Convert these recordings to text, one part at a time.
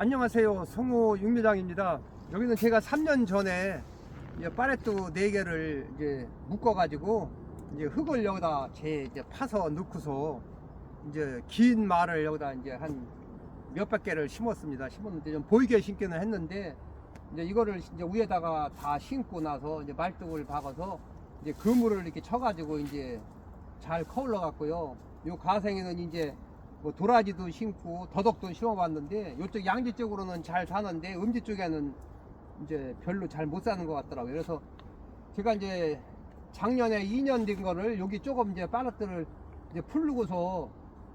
안녕하세요. 성우 육미장입니다. 여기는 제가 3년 전에 파레트 4개를 이제 묶어가지고 이제 흙을 여기다 제 이제 파서 넣고서 이제 긴 말을 여기다 이제 한 몇백 개를 심었습니다. 심었는데 좀 보이게 심기는 했는데 이제 이거를 이제 위에다가 다 심고 나서 이제 말뚝을 박아서 이제 그물을 이렇게 쳐가지고 이제 잘 커올러 갔고요. 요 가생에는 이제 뭐 도라지도 심고 더덕도 심어봤는데 이쪽 양지 쪽으로는 잘 사는데 음지 쪽에는 이제 별로 잘 못 사는 것 같더라고요. 그래서 제가 이제 작년에 2년 된 거를 여기 조금 이제 파르트를 이제 풀르고서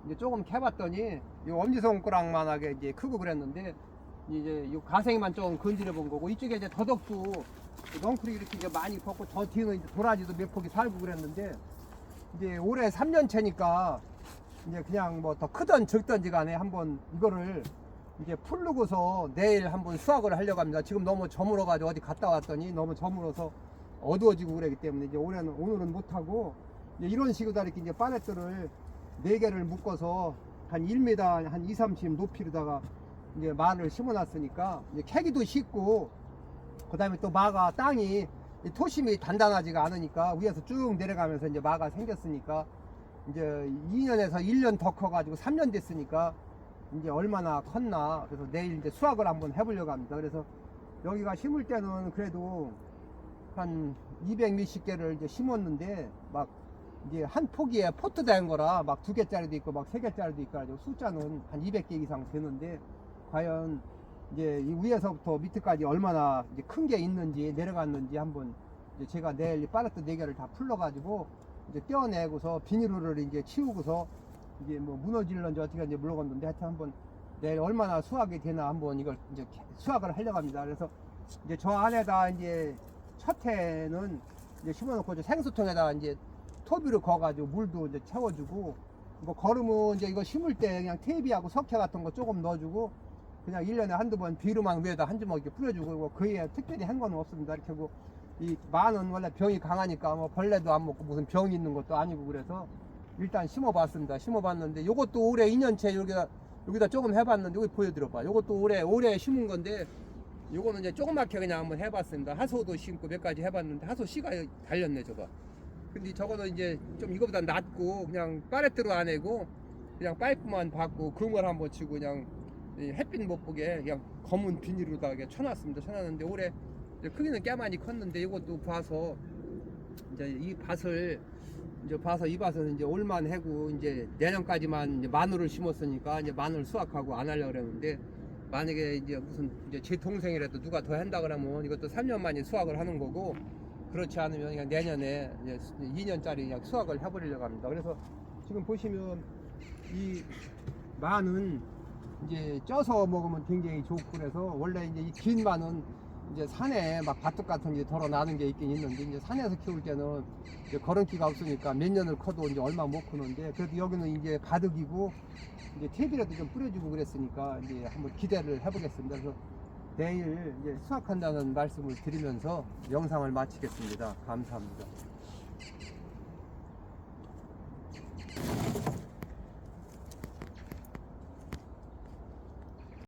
이제 조금 캐봤더니 이 엄지손가락만하게 이제 크고 그랬는데 이제 이 가생이만 좀 건드려 본 거고 이쪽에 이제 더덕도 넝쿨이 이렇게 이제 많이 컸고 저 뒤는 도라지도 몇 폭이 살고 그랬는데 이제 올해 3년 차니까 이제 그냥 뭐 더 크던 적던지 간에 한번 이거를 이제 풀르고서 내일 한번 수확을 하려고 합니다. 지금 너무 저물어 가지고 어디 갔다 왔더니 너무 저물어서 어두워지고 그러기 때문에 이제 올해는 오늘은 못 하고 이제 이런 식으로 다 이렇게 이제 파네트를 네 개를 묶어서 한 1m 한 2, 30 높이로다가 이제 마늘 심어 놨으니까 이제 캐기도 쉽고 그다음에 또 마가 땅이 이 토심이 단단하지가 않으니까 위에서 쭉 내려가면서 이제 마가 생겼으니까 이제 2년에서 1년 더 커가지고 3년 됐으니까 이제 얼마나 컸나 그래서 내일 이제 수확을 한번 해보려고 합니다. 그래서 여기가 심을 때는 그래도 한 200 몇십 개를 이제 심었는데 막 이제 한 포기에 포트 된 거라 막 두 개짜리도 있고 막 세 개짜리도 있고 가지고 숫자는 한 200개 이상 되는데 과연 이제 이 위에서부터 밑에까지 얼마나 큰게 있는지 내려갔는지 한번 제가 내일 빠르트 네 개를 다 풀러 가지고 이제 떼어내고서 비닐을 이제 치우고서 이게 뭐 무너질런지 어떻게 하는지 물어봤는데 하여튼 한번 내일 얼마나 수확이 되나 한번 이걸 이제 수확을 하려고 합니다. 그래서 이제 저 안에다 이제 첫 해는 이제 심어놓고 이제 생수통에다 이제 토비로 거가지고 물도 이제 채워주고 뭐 거름은 이제 이거 심을 때 그냥 테이비하고 석회 같은 거 조금 넣어주고 그냥 1년에 한두 번 비료만 위에다 한 주먹 이렇게 뿌려주고 뭐 그에 특별히 한 건 없습니다. 이렇게 하고 이 마는 원래 병이 강하니까 뭐 벌레도 안 먹고 무슨 병이 있는 것도 아니고 그래서 일단 심어봤습니다. 심어봤는데 요것도 올해 2년째 여기다 여기다 조금 해봤는데 여기 보여드려봐. 요것도 올해 올해 심은 건데 요거는 이제 조그맣게 그냥 한번 해봤습니다. 하소도 심고 몇 가지 해봤는데 하소 씨가 달렸네 저거. 근데 저거는 이제 좀 이거보다 낫고 그냥 파레트로 안 해고 그냥 파이프만 받고 그물 한번 치고 그냥 이 햇빛 못 보게 그냥 검은 비닐로다 쳐놨습니다. 쳐놨는데 올해 크기는 꽤 많이 컸는데 이것도 봐서 이제 이 밭을 이제 봐서 이 밭은 이제 올만 해고 이제 내년까지만 이제 마늘을 심었으니까 이제 마늘 수확하고 안 하려고 그랬는데 만약에 이제 무슨 이제 제 동생이라도 누가 더 한다 그러면 이것도 3년 만에 수확을 하는 거고 그렇지 않으면 그냥 내년에 이제 2년짜리 그냥 수확을 해버리려고 합니다. 그래서 지금 보시면 이 마는 이제 쪄서 먹으면 굉장히 좋고 그래서 원래 이제 이 긴 마는 이제 산에 막 밭둑 같은 게 덜어 나는 게 있긴 있는데 이제 산에서 키울 때는 이제 걸음기가 없으니까 몇 년을 커도 이제 얼마 못 크는데 그래도 여기는 이제 바둑이고 이제 탭이라도 좀 뿌려주고 그랬으니까 이제 한번 기대를 해보겠습니다. 그래서 내일 이제 수확한다는 말씀을 드리면서 영상을 마치겠습니다. 감사합니다.